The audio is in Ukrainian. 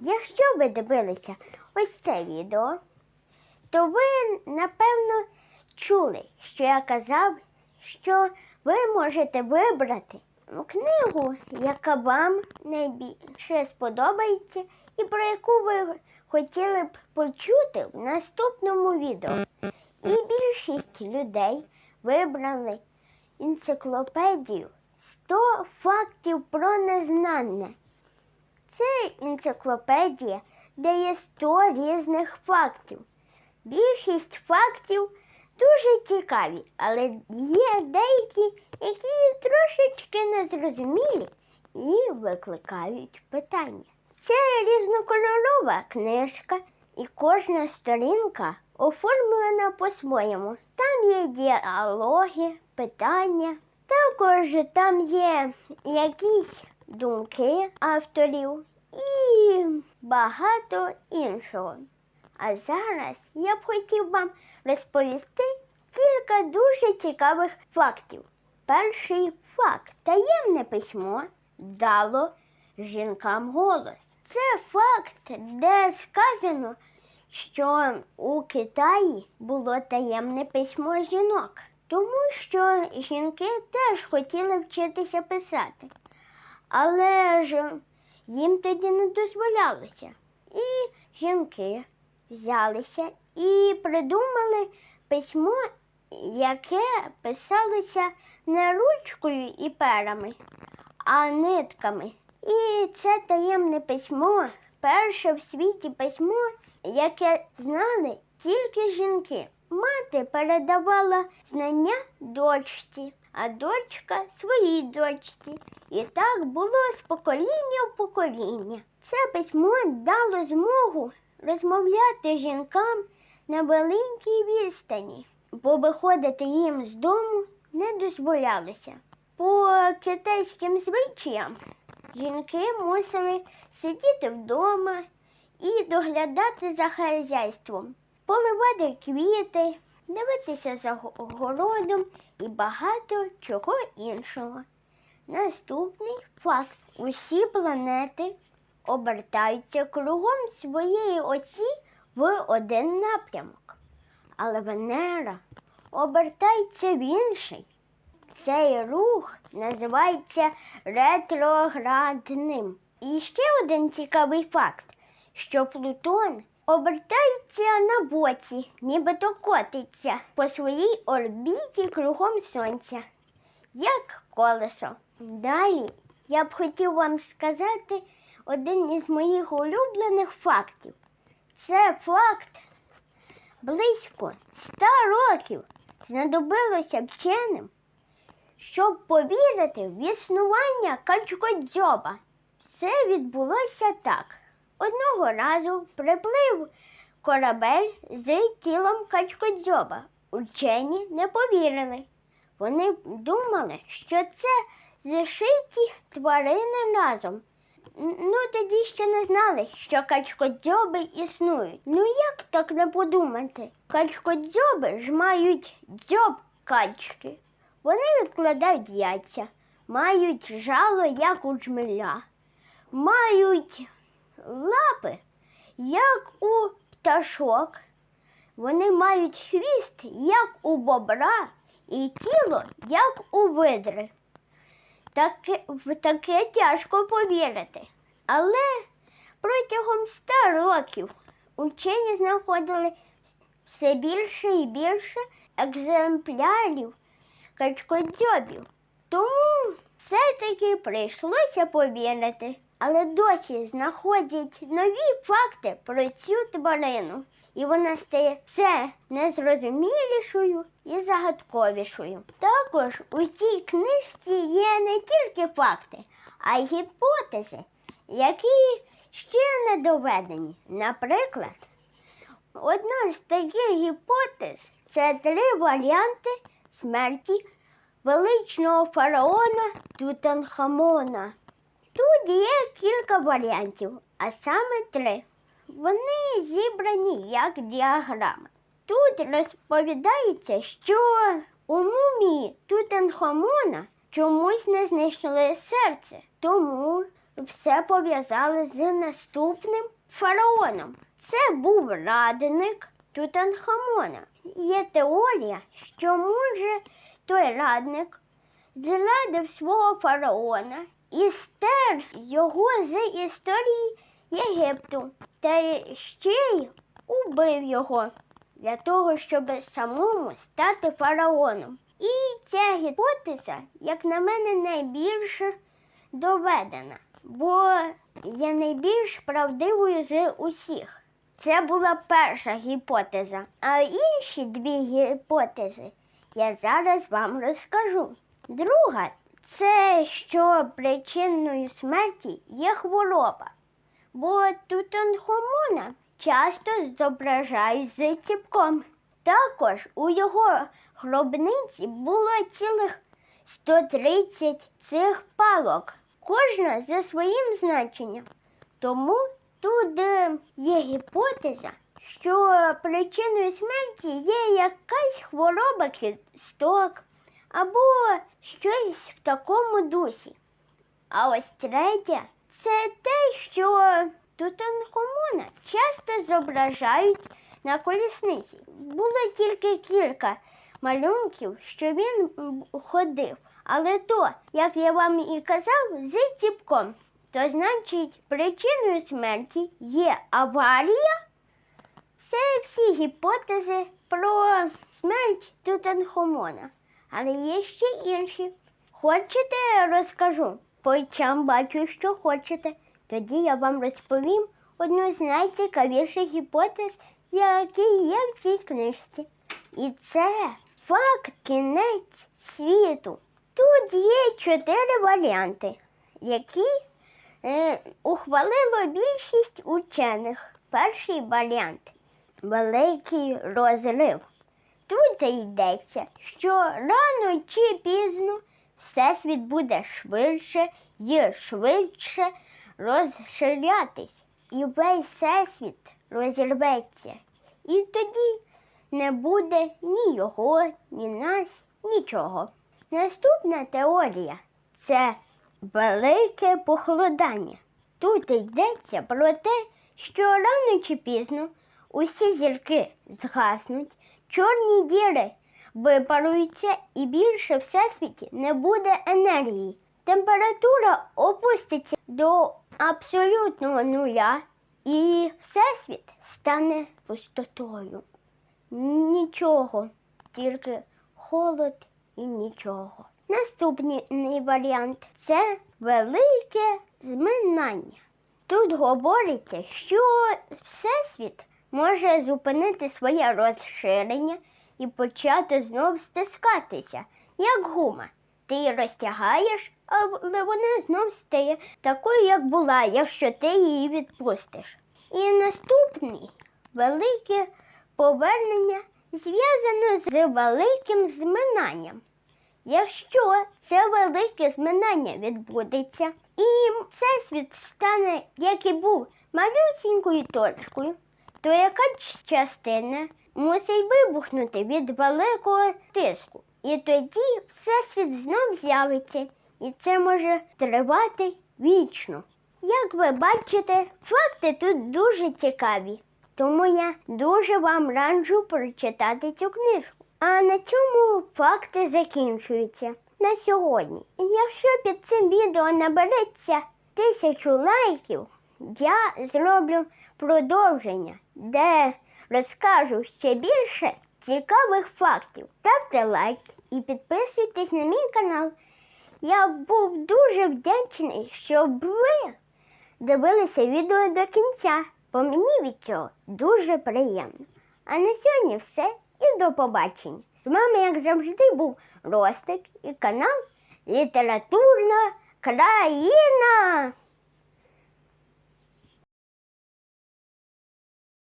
Якщо ви дивилися ось це відео, то ви, напевно, чули, що я казав, що ви можете вибрати книгу, яка вам найбільше сподобається, і про яку ви хотіли б почути в наступному відео. І більшість людей вибрали енциклопедію 100 фактів про незнане. Це енциклопедія, де є 100 різних фактів. Більшість фактів дуже цікаві, але є деякі, які трошечки незрозумілі і викликають питання. Це різнокольорова книжка, і кожна сторінка оформлена по-своєму. Там є діалоги, питання. Також там є якісь думки авторів і багато іншого. А зараз я б хотів вам розповісти кілька дуже цікавих фактів. Перший факт таємне письмо дало жінкам голос. Це факт, де сказано, що у Китаї було таємне письмо жінок, тому що жінки теж хотіли вчитися писати, але ж їм тоді не дозволялося. І жінки взялися і придумали письмо, яке писалося не ручкою і перами, а нитками. І це таємне письмо, перше в світі письмо, яке знали тільки жінки. Мати передавала знання дочці, а дочка своїй дочці. І так було з покоління в покоління. Це письмо дало змогу розмовляти жінкам на великій відстані, бо виходити їм з дому не дозволялося. По китайським звичаям жінки мусили сидіти вдома і доглядати за хазяйством, поливати квіти, дивитися за го- городом і багато чого іншого. Наступний факт: усі планети обертаються кругом своєї осі в один напрямок, але Венера обертається в інший. Цей рух називається ретроградним. І ще один цікавий факт, що Плутон обертається на боці, нібито котиться по своїй орбіті кругом Сонця, як колесо. Далі я б хотів вам сказати один із моїх улюблених фактів. Це факт близько ста років знадобилося вченим, щоб повірити в існування качкодзьоба. Все відбулося так. Одного разу приплив корабель з тілом качкодзьоба. Учені не повірили. Вони думали, що це зшиті тварини разом. Ну, тоді ще не знали, що качкодзьоби існують. Ну як так не подумати? Качкодзьоби ж мають дзьоб качки. Вони відкладають яйця, мають жало, як у джмеля, мають лапи, як у пташок. Вони мають хвіст, як у бобра, і тіло, як у видри. Таке, в таке тяжко повірити. Але протягом ста років учені знаходили все більше і більше екземплярів качкодзьобів. Тому все-таки прийшлося повірити. Але досі знаходять нові факти про цю тварину. І вона стає все незрозумілішою і загадковішою. Також у цій книжці є не тільки факти, а й гіпотези, які ще не доведені. Наприклад, одна з таких гіпотез це три варіанти смерті величного фараона Тутанхамона. Тут є кілька варіантів, а саме три. Вони зібрані як діаграми. Тут розповідається, що у мумії Тутанхамона чомусь не знайшли серце, тому все пов'язали з наступним фараоном. Це був радник Тутанхамона. Є теорія, що може той радник зрадив свого фараона і стер його з історії Єгипту та ще й убив його для того, щоб самому стати фараоном. І ця гіпотеза, як на мене, найбільше доведена, бо є найбільш правдивою з усіх. Це була перша гіпотеза, а інші дві гіпотези я зараз вам розкажу. Друга це що причиною смерті є хвороба, бо Тутанхамона часто зображають з ціпком. Також у його гробниці було цілих 130 цих палок, кожна за своїм значенням. Тому тут е, є гіпотеза, що причиною смерті є якась хвороба кісток або щось в такому дусі. А ось третє це те, що Тутанхамона часто зображають на колісниці. Було тільки кілька малюнків, що він ходив. Але то, як я вам і казав, з ціпком. То значить, причиною смерті є аварія. Це всі гіпотези про смерть Тутанхамона. Але є ще інші. Хочете, розкажу? Почам бачу, що хочете. Тоді я вам розповім одну з найцікавіших гіпотез, які є в цій книжці. І це факт кінець світу. Тут є чотири варіанти, які е, ухвалило більшість учених. Перший варіант великий розрив. Тут йдеться, що рано чи пізно всесвіт буде швидше і швидше розширятись, і весь всесвіт розірветься. І тоді не буде ні його, ні нас, нічого. Наступна теорія це велике похолодання. Тут йдеться про те, що рано чи пізно усі зірки згаснуть, чорні діри випаруються і більше всесвіті не буде енергії. Температура опуститься до абсолютного нуля, і всесвіт стане пустотою. Нічого, тільки холод і нічого. Наступний варіант це велике зминання. Тут говориться, що всесвіт може зупинити своє розширення і почати знов стискатися, як гума. Ти її розтягаєш, але вона знов стає такою, як була, якщо ти її відпустиш. І наступний велике повернення зв'язано з великим зминанням. Якщо це велике зминання відбудеться, і всесвіт стане, як і був, малюсінькою точкою, то яка частина мусить вибухнути від великого тиску. І тоді всесвіт знов з'явиться, і це може тривати вічно. Як ви бачите, факти тут дуже цікаві, тому я дуже вам раджу прочитати цю книжку. А на цьому факти закінчуються на сьогодні. Якщо під цим відео набереться тисячу лайків, я зроблю продовження, де розкажу ще більше цікавих фактів. Ставте лайк і підписуйтесь на мій канал. Я був дуже вдячний, щоб ви дивилися відео до кінця, бо мені від цього дуже приємно. А на сьогодні все і до побачення. З вами, як завжди, був Ростик і канал Літературна країна.